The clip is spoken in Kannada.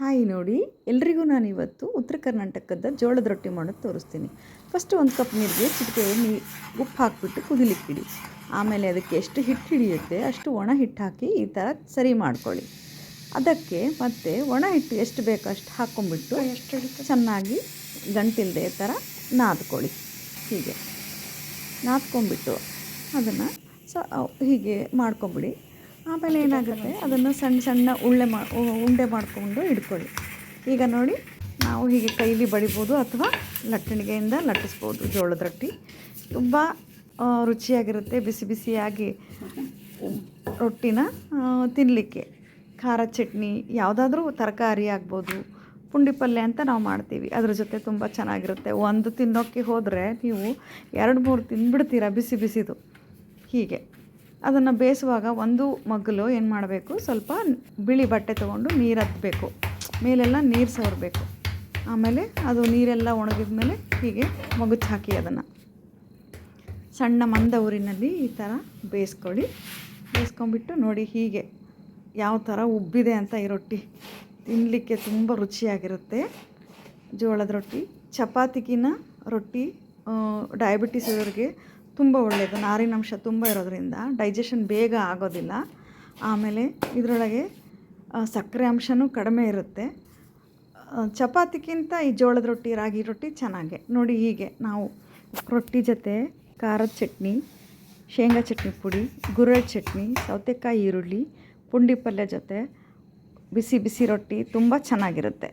ಹಾಯ್ ನೋಡಿ ಎಲ್ರಿಗೂ ನಾನು ಇವತ್ತು ಉತ್ತರ ಕರ್ನಾಟಕದ ಜೋಳದ ರೊಟ್ಟಿ ಮಾಡೋದು ತೋರಿಸ್ತೀನಿ. ಫಸ್ಟು ಒಂದು ಕಪ್ ನೀರಿಗೆ ಚಿಟಿಕೆ ನೀರು ಉಪ್ಪು ಹಾಕಿಬಿಟ್ಟು ಕುದಿಲಿಕ್ಕಿಡಿ. ಆಮೇಲೆ ಅದಕ್ಕೆ ಎಷ್ಟು ಹಿಟ್ಟು ಹಿಡಿಯುತ್ತೆ ಅಷ್ಟು ಒಣ ಹಿಟ್ಟು ಹಾಕಿ ಈ ಥರ ಸರಿ ಮಾಡ್ಕೊಳ್ಳಿ. ಅದಕ್ಕೆ ಮತ್ತೆ ಒಣ ಹಿಟ್ಟು ಎಷ್ಟು ಬೇಕೋ ಅಷ್ಟು ಹಾಕ್ಕೊಂಬಿಟ್ಟು ಚೆನ್ನಾಗಿ ಗಂಟಿಲ್ಲದೆ ಥರ ನಾದ್ಕೊಳ್ಳಿ. ಹೀಗೆ ನಾದ್ಕೊಂಬಿಟ್ಟು ಅದನ್ನು ಸ ಹೀಗೆ ಮಾಡ್ಕೊಂಬಿಡಿ. ಆಮೇಲೆ ಏನಾಗುತ್ತೆ? ಅದನ್ನು ಸಣ್ಣ ಸಣ್ಣ ಉಳ್ಳೆ ಮಾ ಉಂಡೆ ಮಾಡಿಕೊಂಡು ಇಟ್ಕೊಳ್ಳಿ ಈಗ ನೋಡಿ, ನಾವು ಹೀಗೆ ಕೈಲಿ ಬಡಿಬೋದು ಅಥವಾ ಲಟ್ಟಣಿಗೆಯಿಂದ ಲಟ್ಟಿಸ್ಬೋದು ಜೋಳದ ರೊಟ್ಟಿ. ತುಂಬ ರುಚಿಯಾಗಿರುತ್ತೆ, ಬಿಸಿ ಬಿಸಿಯಾಗಿ ರೊಟ್ಟಿನ ತಿನ್ನಲಿಕ್ಕೆ ಖಾರ ಚಟ್ನಿ, ಯಾವುದಾದ್ರೂ ತರಕಾರಿ ಆಗ್ಬೋದು, ಪುಂಡಿ ಪಲ್ಯ ಅಂತ ನಾವು ಮಾಡ್ತೀವಿ. ಅದ್ರ ಜೊತೆ ತುಂಬ ಚೆನ್ನಾಗಿರುತ್ತೆ. ಒಂದು ತಿನ್ನೋಕ್ಕೆ ಹೋದರೆ ನೀವು ಎರಡು ಮೂರು ತಿಂದ್ಬಿಡ್ತೀರ ಬಿಸಿ ಬಿಸಿದು? ಹೀಗೆ. ಅದನ್ನು ಬೇಯಿಸುವಾಗ ಒಂದು ಮಗ್ಗಲು ಏನು ಮಾಡಬೇಕು? ಸ್ವಲ್ಪ ಬಿಳಿ ಬಟ್ಟೆ ತೊಗೊಂಡು ನೀರು ಹತ್ತಬೇಕು ಮೇಲೆಲ್ಲ ನೀರು ಸವರಬೇಕು. ಆಮೇಲೆ ಅದು ನೀರೆಲ್ಲ ಒಣಗಿದ ಮೇಲೆ ಹೀಗೆ ಮಗುಚ್ ಹಾಕಿ ಅದನ್ನು. ಸಣ್ಣ ಮಂದ ಊರಿನಲ್ಲಿ ಈ ಥರ ಬೇಯಿಸ್ಕೊಳ್ಳಿ. ಬೇಯಿಸ್ಕೊಂಬಿಟ್ಟು ನೋಡಿ ಹೀಗೆ ಯಾವ ಥರ ಉಬ್ಬಿದೆ ಅಂತ ಈ ರೊಟ್ಟಿ. ತಿನ್ನಲಿಕ್ಕೆ ತುಂಬ ರುಚಿಯಾಗಿರುತ್ತೆ. ಜೋಳದ ರೊಟ್ಟಿ. ಚಪಾತಿಗಿನ ರೊಟ್ಟಿ ಡಯಾಬಿಟಿಸ್ ಇರೋರಿಗೆ ತುಂಬ ಒಳ್ಳೆಯದು ನಾರಿನಂಶ ತುಂಬ ಇರೋದ್ರಿಂದ ಡೈಜೆಷನ್ ಬೇಗ ಆಗೋದಿಲ್ಲ. ಆಮೇಲೆ ಇದರೊಳಗೆ ಸಕ್ಕರೆ ಅಂಶನೂ ಕಡಿಮೆ ಇರುತ್ತೆ. ಚಪಾತಿಗಿಂತ ಈ ಜೋಳದ ರೊಟ್ಟಿ, ರಾಗಿ ರೊಟ್ಟಿ ಚೆನ್ನಾಗೆ. ನೋಡಿ ಹೀಗೆ ನಾವು ರೊಟ್ಟಿ ಜೊತೆ ಖಾರದ ಚಟ್ನಿ, ಶೇಂಗಾ ಚಟ್ನಿ ಪುಡಿ ಗುರೆಳ್ ಚಟ್ನಿ, ಸೌತೆಕಾಯಿ ಈರುಳ್ಳಿ, ಪುಂಡಿ ಪಲ್ಯ ಜೊತೆ ಬಿಸಿ ಬಿಸಿ ರೊಟ್ಟಿ ತುಂಬ ಚೆನ್ನಾಗಿರುತ್ತೆ.